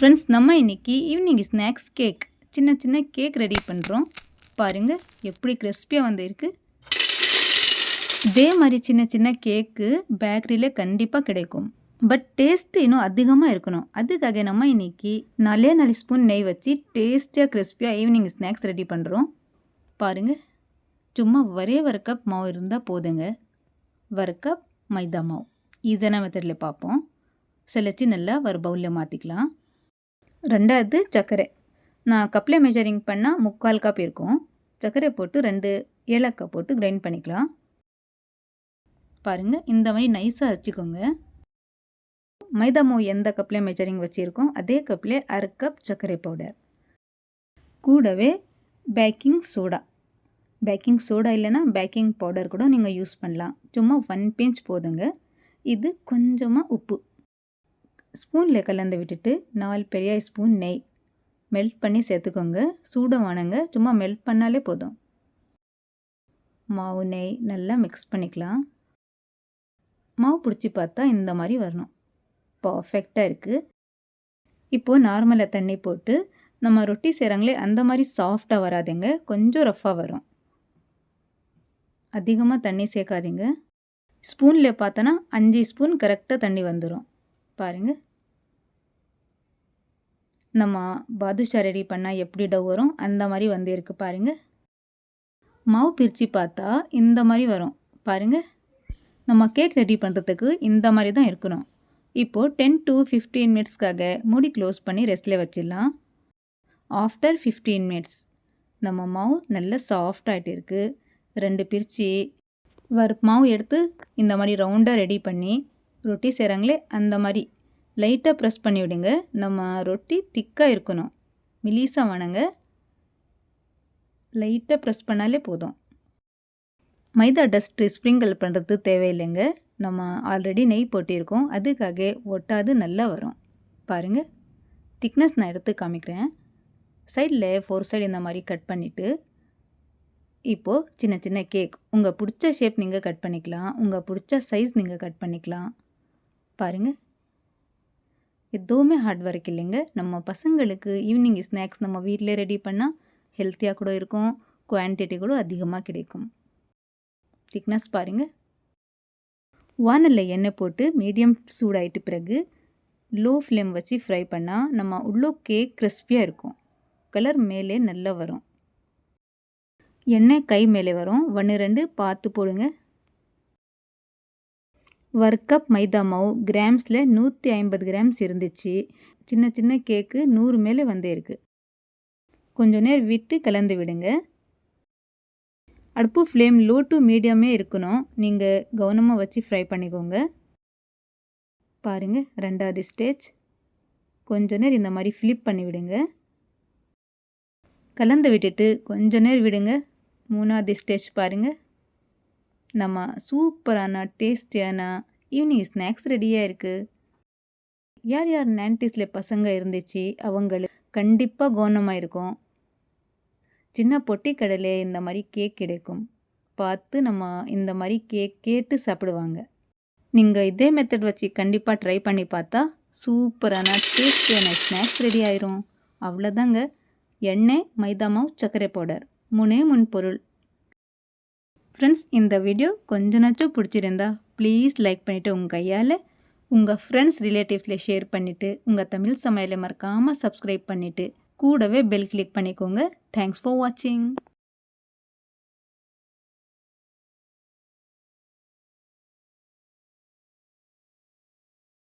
Friends நம்ம இன்னைக்கு evening snacks cake சின்ன சின்ன கேக் ரெடி பண்ணுறோம் பாருங்கள் எப்படி கிறிஸ்பியாக வந்திருக்கு. இதே மாதிரி சின்ன சின்ன கேக்கு பேக்கரியில் கண்டிப்பாக கிடைக்கும். பட் டேஸ்ட்டு இன்னும் அதிகமாக இருக்கணும். அதுக்காக நம்ம இன்னைக்கு நாலே நாலு ஸ்பூன் நெய் வச்சு டேஸ்டியாக கிறிஸ்பியாக ஈவினிங் ஸ்நாக்ஸ் ரெடி பண்ணுறோம் பாருங்கள் சும்மா ஒரே ஒரு கப் மாவு இருந்தால் போதுங்க. ஒரு கப் மைதா மாவு. ஈஸியான மெத்தடில் பார்ப்போம். சிலச்சி நல்லா ஒரு பவுலில் மாற்றிக்கலாம் ரெண்டாவது சர்க்கரை. நான் கப்பில் மெஜரிங் பண்ணால் முக்கால் கப் இருக்கும். சர்க்கரை போட்டு ரெண்டு ஏலக்காய் போட்டு கிரைண்ட் பண்ணிக்கலாம். பாருங்கள் இந்த மாதிரி நைஸாக அரைச்சிக்கோங்க. மைதா மாவு எந்த கப்பில் மெஜரிங் வச்சுருக்கோம் அதே கப்பில் அரை கப் சர்க்கரை பவுடர் கூடவே பேக்கிங் சோடா பேக்கிங் சோடா இல்லைன்னா பேக்கிங் பவுடர் கூட நீங்கள் யூஸ் பண்ணலாம். சும்மா ஒன் பிஞ்ச் போதுங்க. இது கொஞ்சமாக உப்பு. ஸ்பூனில் கலந்து விட்டுட்டு நாலு பெரிய ஸ்பூன் நெய். மெல்ட் பண்ணி சேர்த்துக்கோங்க. சூடமானங்க. சும்மா மெல்ட் பண்ணாலே போதும். மாவு நெய் நல்லா மிக்ஸ் பண்ணிக்கலாம். மாவு பிடிச்சி பார்த்தா இந்த மாதிரி வரணும். பர்ஃபெக்டாக இருக்குது இப்போது நார்மலாக தண்ணி போட்டு நம்ம ரொட்டி செய்கிறாங்களே அந்த மாதிரி சாஃப்டாக வராதுங்க. கொஞ்சம் ரஃப்பாக வரும். அதிகமாக தண்ணி சேர்க்காதீங்க. ஸ்பூனில் பார்த்தோன்னா அஞ்சு ஸ்பூன் கரெக்டாக தண்ணி வந்துடும் பாருங்கள் நம்ம பாதுஷா ரெடி பண்ணால் எப்படி டவ் வரும்? அந்த மாதிரி வந்து இருக்கு பாருங்கள் மாவு பிரித்து பார்த்தா இந்த மாதிரி வரும். பாருங்கள் நம்ம கேக் ரெடி பண்ணுறதுக்கு இந்த மாதிரி தான் இருக்கணும். இப்போது டென் டு ஃபிஃப்டீன் மினிட்ஸ்க்காக மூடி க்ளோஸ் பண்ணி ரெஸ்ட்டில் வச்சிடலாம். ஆஃப்டர் ஃபிஃப்டீன் மினிட்ஸ் நம்ம மாவு நல்ல சாஃப்டாகிட்டு இருக்குது ரெண்டு பிரித்து வர மாவு எடுத்து இந்த மாதிரி ரவுண்டாக ரெடி பண்ணி ரொட்டி செய்கிறாங்களே அந்த மாதிரி லைட்டாக ப்ரெஸ் பண்ணி விடுங்க. நம்ம ரொட்டி திக்காக இருக்கணும். மிலீஸாக வணங்க. லைட்டாக ப்ரெஸ் பண்ணாலே போதும். மைதா டஸ்ட்டு ஸ்ப்ரிங்கிள் பண்ணுறது தேவையில்லைங்க. நம்ம ஆல்ரெடி நெய் போட்டிருக்கோம். அதுக்காக ஒட்டாது நல்லா வரும். பாருங்கள் திக்னஸ் நான் எடுத்து காமிக்கிறேன். சைடில் ஃபோர் சைடு இந்த மாதிரி கட் பண்ணிவிட்டு இப்போது சின்ன சின்ன கேக். உங்கள் பிடிச்ச ஷேப் நீங்கள் கட் பண்ணிக்கலாம். உங்கள் பிடிச்ச சைஸ் நீங்கள் கட் பண்ணிக்கலாம். பாருங்கள் எதுவுமே ஹார்ட் ஒர்க் இல்லைங்க. நம்ம பசங்களுக்கு ஈவினிங் ஸ்நாக்ஸ் நம்ம வீட்டிலே ரெடி பண்ணால் ஹெல்த்தியாக கூட இருக்கும். குவான்டிட்டி கூட அதிகமாக கிடைக்கும். திக்னஸ் பாருங்கள் வானலில் எண்ணெய் போட்டு மீடியம் சூடாயிட்டு பிறகு லோ ஃப்ளேம் வச்சு ஃப்ரை பண்ணால் நம்ம உள்ளே கேக் கிறிஸ்பியாக இருக்கும். கலர் மேலே நல்லா வரும். எண்ணெய் கை மேலே வரும். ஒன்று ரெண்டு பார்த்து போடுங்க. ஒரு கப் மைதா மாவு கிராம்ஸில் நூற்றி ஐம்பது கிராம்ஸ் இருந்துச்சு. சின்ன சின்ன கேக்கு நூறு மேலே வந்தே இருக்குது கொஞ்சம் நேரம் விட்டு கலந்து விடுங்க. அடுப்பு ஃப்ளேம் லோ டு மீடியமே இருக்கணும். நீங்கள் கவனமாக வச்சு ஃப்ரை பண்ணிக்கோங்க. பாருங்கள் ரெண்டாவது ஸ்டேஜ் கொஞ்ச நேரம் இந்த மாதிரி ஃப்ளிப் பண்ணி விடுங்க. கலந்து விட்டுட்டு கொஞ்ச நேரம் விடுங்க. மூணாவது ஸ்டேஜ் பாருங்கள் நம்ம சூப்பரான டேஸ்டியான ஈவினிங் ஸ்நாக்ஸ் ரெடியாக இருக்குது யார் யார் நைன்டிஸில் பசங்க இருந்துச்சு அவங்களுக்கு கண்டிப்பாக கவனமாக இருக்கும் சின்ன பொட்டி கடையில் இந்த மாதிரி கேக் கிடைக்கும். பார்த்து நம்ம இந்த மாதிரி கேக் கேட்டு சாப்பிடுவாங்க. நீங்கள் இதே மெத்தட் வச்சு கண்டிப்பாக ட்ரை பண்ணி பார்த்தா சூப்பரான டேஸ்டியான ஸ்நாக்ஸ் ரெடி ஆயிரும். அவ்வளோதாங்க எண்ணெய் மைதா மாவு சர்க்கரை பவுடர். மூணே முன் பொருள் ஃப்ரெண்ட்ஸ் இந்த வீடியோ கொஞ்சனாச்சும் பிடிச்சிருந்தா ப்ளீஸ் லைக் பண்ணிவிட்டு உங்கள் கையால் உங்கள் ஃப்ரெண்ட்ஸ் ரிலேட்டிவ்ஸில் ஷேர் பண்ணிவிட்டு உங்கள் தமிழ் சமையலை மறக்காமல் சப்ஸ்கிரைப் பண்ணிவிட்டு கூடவே பெல் கிளிக் பண்ணிக்கோங்க. தேங்க்ஸ் ஃபார் வாட்சிங்